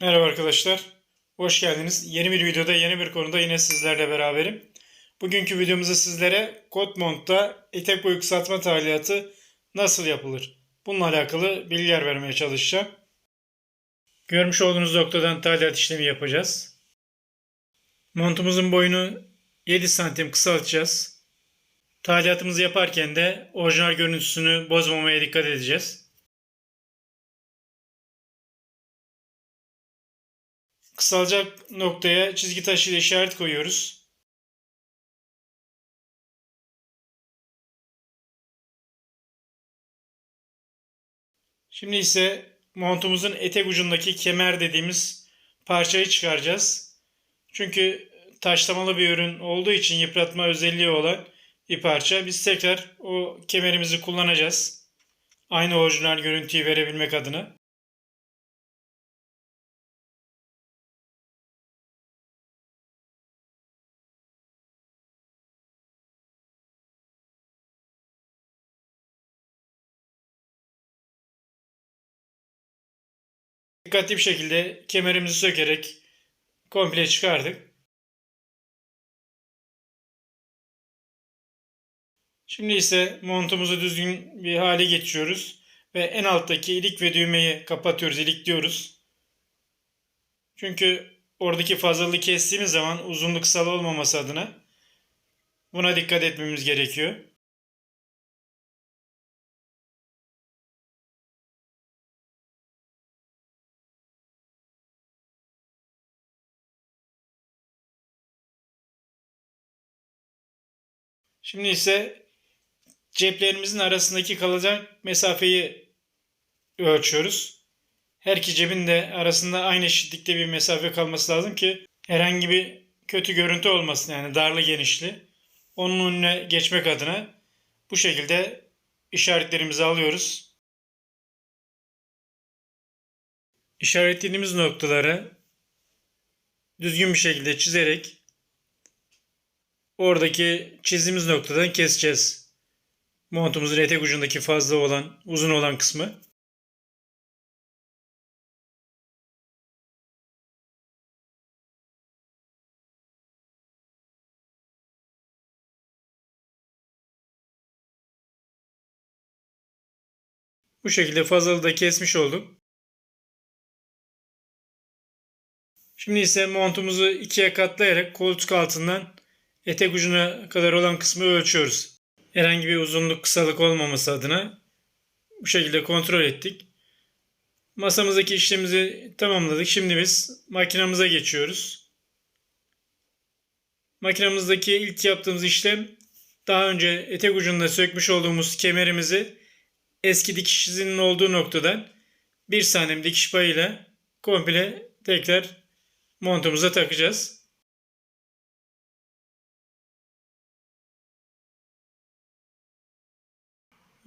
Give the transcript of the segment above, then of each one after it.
Merhaba arkadaşlar. Hoş geldiniz. Yeni bir videoda yeni bir konuda yine sizlerle beraberim. Bugünkü videomuzda sizlere Kotmont'ta etek boyu kısaltma talimatı nasıl yapılır? Bununla alakalı bilgiler vermeye çalışacağım. Görmüş olduğunuz noktadan talimat işlemi yapacağız. Montumuzun boyunu 7 santim kısaltacağız. Talimatımızı yaparken de orijinal görüntüsünü bozmamaya dikkat edeceğiz. Kısalacak noktaya çizgi taşı ile işaret koyuyoruz. Şimdi ise montumuzun etek ucundaki kemer dediğimiz parçayı çıkaracağız. Çünkü taşlamalı bir ürün olduğu için yıpratma özelliği olan bir parça. Biz tekrar o kemerimizi kullanacağız. Aynı orijinal görüntüyü verebilmek adına. Dikkatli bir şekilde kemerimizi sökerek komple çıkardık. Şimdi ise montumuzu düzgün bir hale getiriyoruz ve en alttaki ilik ve düğmeyi kapatıyoruz, ilikliyoruz. Çünkü oradaki fazlalığı kestiğimiz zaman uzunluk kısalı olmaması adına buna dikkat etmemiz gerekiyor. Şimdi ise ceplerimizin arasındaki kalacak mesafeyi ölçüyoruz. Her iki cebin de arasında aynı eşitlikte bir mesafe kalması lazım ki herhangi bir kötü görüntü olmasın yani darlı genişli. Onun önüne geçmek adına bu şekilde işaretlerimizi alıyoruz. İşaretlediğimiz noktaları düzgün bir şekilde çizerek oradaki çizdiğimiz noktadan keseceğiz. Montumuzun etek ucundaki fazla olan, uzun olan kısmı. Bu şekilde fazlalığı da kesmiş olduk. Şimdi ise montumuzu ikiye katlayarak koltuk altından etek ucuna kadar olan kısmı ölçüyoruz. Herhangi bir uzunluk kısalık olmaması adına bu şekilde kontrol ettik. Masamızdaki işlemimizi tamamladık. Şimdi biz makinamıza geçiyoruz. Makinamızdaki ilk yaptığımız işlem daha önce etek ucunda sökmüş olduğumuz kemerimizi eski dikiş izinin olduğu noktadan bir santim dikiş payıyla komple tekrar montumuza takacağız.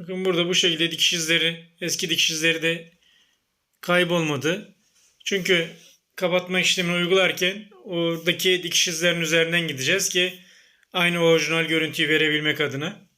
Bakın burada bu şekilde dikiş izleri, eski dikiş izleri de kaybolmadı. Çünkü kapatma işlemini uygularken oradaki dikiş izlerinin üzerinden gideceğiz ki aynı orijinal görüntüyü verebilmek adına.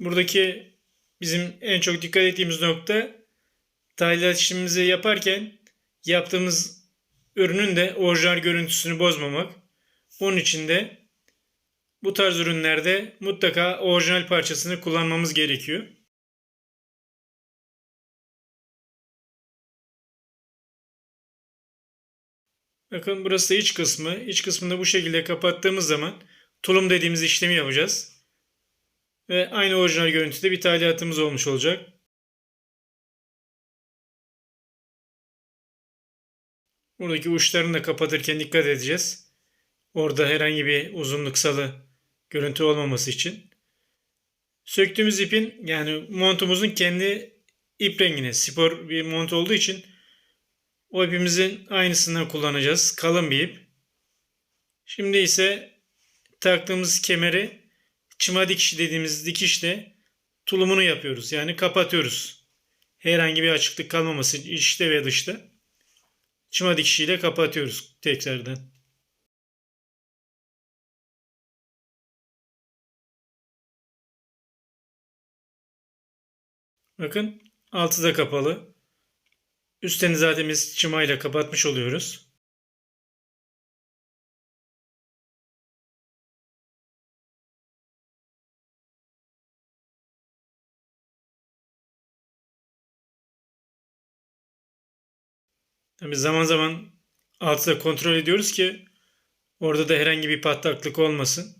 Buradaki bizim en çok dikkat ettiğimiz nokta işlemimizi yaparken yaptığımız ürünün de orijinal görüntüsünü bozmamak. Bunun için de bu tarz ürünlerde mutlaka orijinal parçasını kullanmamız gerekiyor. Bakın burası iç kısmı. İç kısmını bu şekilde kapattığımız zaman tulum dediğimiz işlemi yapacağız. Ve aynı orijinal görüntüde bir talimatımız olmuş olacak. Buradaki uçlarını da kapatırken dikkat edeceğiz. Orada herhangi bir uzunluk salı görüntü olmaması için. Söktüğümüz ipin yani montumuzun kendi ip rengine spor bir mont olduğu için o ipimizin aynısından kullanacağız. Kalın bir ip. Şimdi ise taktığımız kemeri çıma dikişi dediğimiz dikişle tulumunu yapıyoruz. Yani kapatıyoruz. Herhangi bir açıklık kalmaması içte ve dışta. Çıma dikişiyle kapatıyoruz tekrardan. Bakın altı da kapalı. Üstlerini zaten biz çımayla kapatmış oluyoruz. Tabii zaman zaman altı da kontrol ediyoruz ki orada da herhangi bir patlaklık olmasın.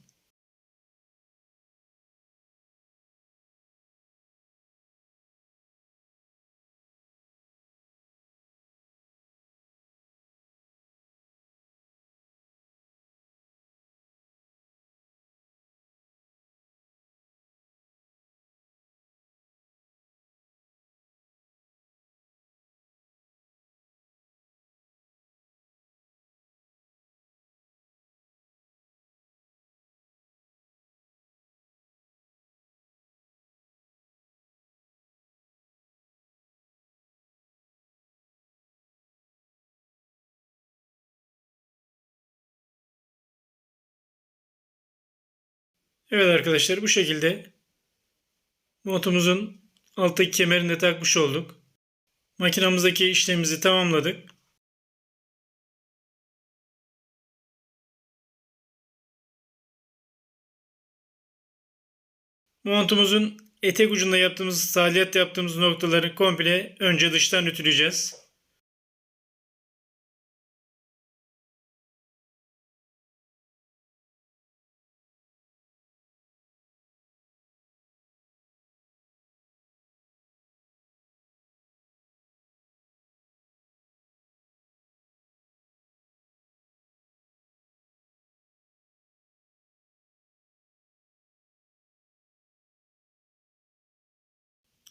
Evet arkadaşlar bu şekilde montumuzun alttaki kemerini de takmış olduk. Makinamızdaki işlemimizi tamamladık. Montumuzun etek ucunda yaptığımız, saliyat yaptığımız noktaları komple önce dıştan ütüleyeceğiz.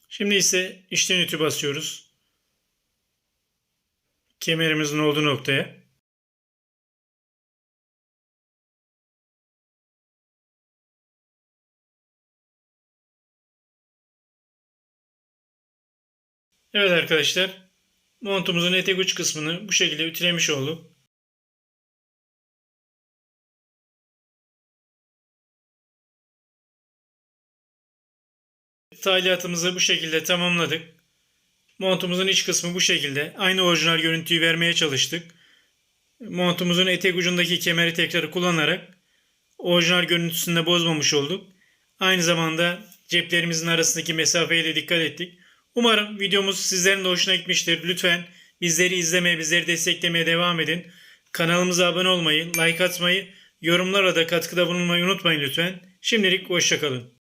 Şimdi ise içten ütü basıyoruz. Kemerimizin olduğu noktaya. Evet arkadaşlar. Montumuzun etek uç kısmını bu şekilde ütülemiş olduk. Talimatımızı bu şekilde tamamladık. Montumuzun iç kısmı bu şekilde. Aynı orijinal görüntüyü vermeye çalıştık. Montumuzun etek ucundaki kemeri tekrar kullanarak orijinal görüntüsünü de bozmamış olduk. Aynı zamanda ceplerimizin arasındaki mesafeye de dikkat ettik. Umarım videomuz sizlerin de hoşuna gitmiştir. Lütfen bizleri izlemeye, bizleri desteklemeye devam edin. Kanalımıza abone olmayı, like atmayı, yorumlara da katkıda bulunmayı unutmayın lütfen. Şimdilik hoşçakalın.